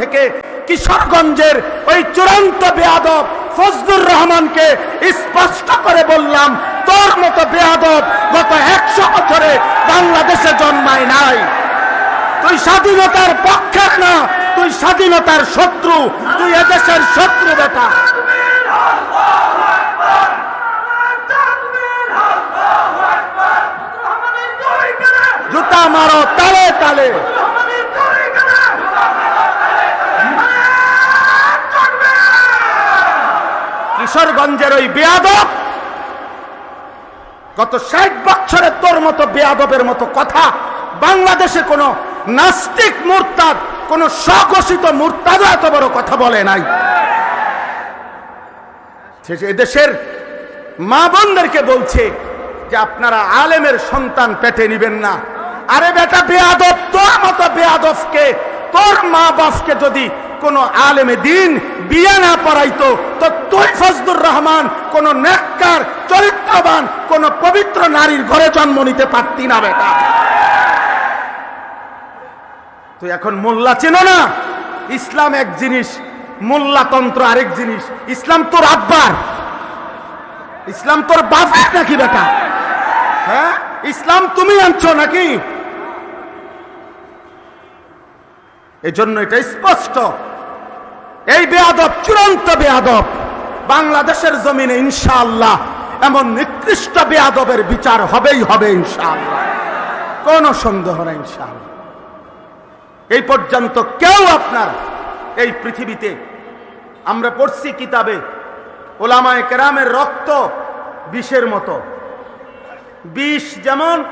থেকে কিশোরগঞ্জের ওই চূড়ান্ত বেয়াদব ফজলুর রহমানকে স্পষ্ট করে বললাম, তোর মতো বেয়াদব গত একশো বছরে বাংলাদেশে জন্মায় নাই। তুই স্বাধীনতার পক্ষের না, তুই স্বাধীনতার শত্রু, তুই এদেশের শত্রু বেটা। জুতা মারো, তালে তালে। কিশোরগঞ্জের ওই বেয়াদব। গত ষাট বছরে তোর মতো বেয়াদবের মতো কথা বাংলাদেশে কোনো নাস্তিক মুরতাদ, কোন স্বঘোষিত মুরতাদ এত বড় কথা বলে নাই। এদেশের মা বোনদেরকে বলছে যে আপনারা আলেমের সন্তান পেটে নিবেন না। আরে বেটা, বেয়াদব, তোর মতো বেয়াদবকে, তোর মা বাপকে যদি কোন আলেমে দিন বিয়ে না পড়াইতো, তো তুই ফজলুর রহমান কোন নেককার, চরিত্রবান, কোন পবিত্র নারীর ঘরে জন্ম নিতে পারতি না বেটা। তুই এখন মোল্লা চেনো না? ইসলাম এক জিনিস মোল্লাতন্ত্র আরেক জিনিস। ইসলাম তোর আব্বার। ইসলাম তোর বাপের নাকি বেটা? হ্যাঁ? ইসলাম তুমি আনছো নাকি? এজন্য এটা স্পষ্ট। এই বেয়াদব চূড়ান্ত বেয়াদব বাংলাদেশের জমিনে ইনশাআল্লাহ এমন নিকৃষ্ট বেয়াদবের বিচার হবেই হবে ইনশাআল্লাহ। কোনো সন্দেহ নেই ইনশাআল্লাহ। এই পর্যন্ত কেউ আপনার এই পৃথিবীতে, আমরা পড়ছি কিতাবে, ওলামায় কেরামের রক্ত বিষের মতো। বিষ যেমন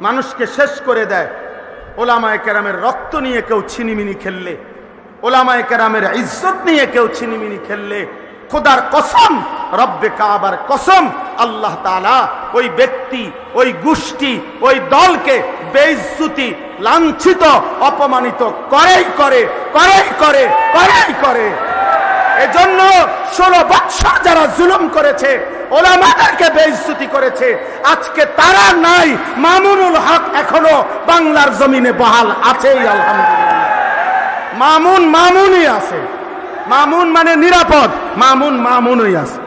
মানুষকে শেষ করে দেয়, ওলামায় কেরামের রক্ত নিয়ে কেউ ছিনিমিনি খেললে ওলামায় কেরামের ইজ্জত নিয়ে কেউ ছিনিমিনি খেললে খোদার কসম, রব্বে কাবার কসম, আল্লাহ তালা ওই ব্যক্তি, ওই গোষ্ঠী, ওই দলকে বেইজ্জুতি, লাঞ্ছিত, অপমানিত করেই করে করেই করে করেই করে। এজন্য ষোলো বৎসর যারা জুলুম করেছে, ওলামাদেরকে বেইজ্জতি করেছে, আজকে তারা নাই, মামুনুল হক এখনও বাংলার জমিনে বহাল আছেই, আলহামদুলিল্লাহ। মামুন মামুনই আছে। মামুন মানে নিরাপদ, মামুন মামুনই আছে।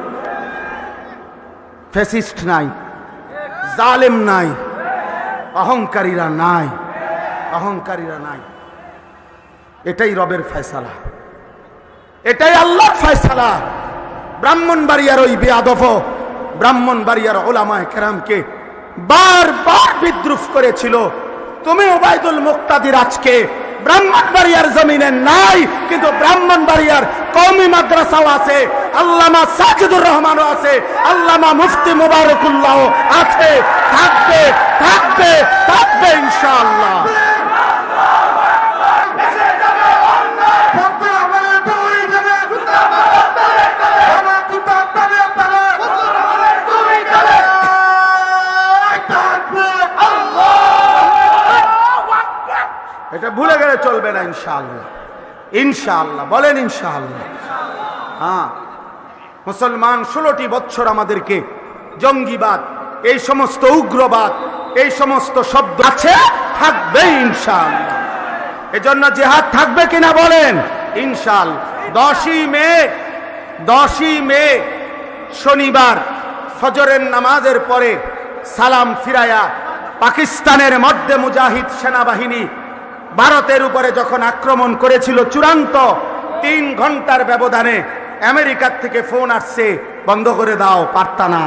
ফেসিস্ট নাই, জালেম নাই, অহংকারীরা নাই অহংকারীরা নাই। এটাই রবের ফয়সালা। এটাই আল্লাহ আল্লাহর ফয়সালা। ব্রাহ্মণবাড়িয়ার ওই বেয়াদফ ব্রাহ্মণবাড়িয়ার ওলামায় কেরামকে বারবার বিদ্রুপ করেছিল। তুমি ওবায়দুল মুক্তাদির আজকে ব্রাহ্মণবাড়িয়ার জমিনে নাই, কিন্তু ব্রাহ্মণবাড়িয়ার কৌমি মাদ্রাসাও আছে, আল্লামা সাজিদুর রহমানও আছে, আল্লামা মুফতি মুবারকুল্লাহ আছে। থাকবে থাকবে থাকবে ইনশাআল্লাহ। ভুলে গেলে চলবে না, ইনশাআল্লাহ। ইনশাআল্লাহ, বলেন ইনশাআল্লাহ। হ্যাঁ মুসলমান ষোলোটি বছর আমাদেরকে জঙ্গিবাদ, এই সমস্ত উগ্রবাদ, এই সমস্ত শব্দ আছে থাকবে ইনশাআল্লাহ। এজন্য জেহাদ থাকবে কিনা বলেন? ইনশাল দশই মে দশই মে, শনিবার, ফজরের নামাজের পরে সালাম ফিরায়া পাকিস্তানের মধ্যে মুজাহিদ সেনাবাহিনী ভারতের উপরে যখন আক্রমণ করেছিল চূড়ান্ত তিন ঘণ্টার ব্যবধানে, আমেরিকার থেকে ফোন আসছে, বন্ধ করে দাও, পারতা না।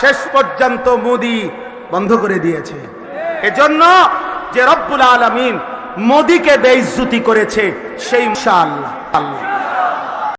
শেষ পর্যন্ত মোদি বন্ধ করে দিয়েছে। এজন্য যে রব্বুল আলমিন মোদিকে বেইজ্জুতি করেছে, সেই আল্লাহ আল্লাহ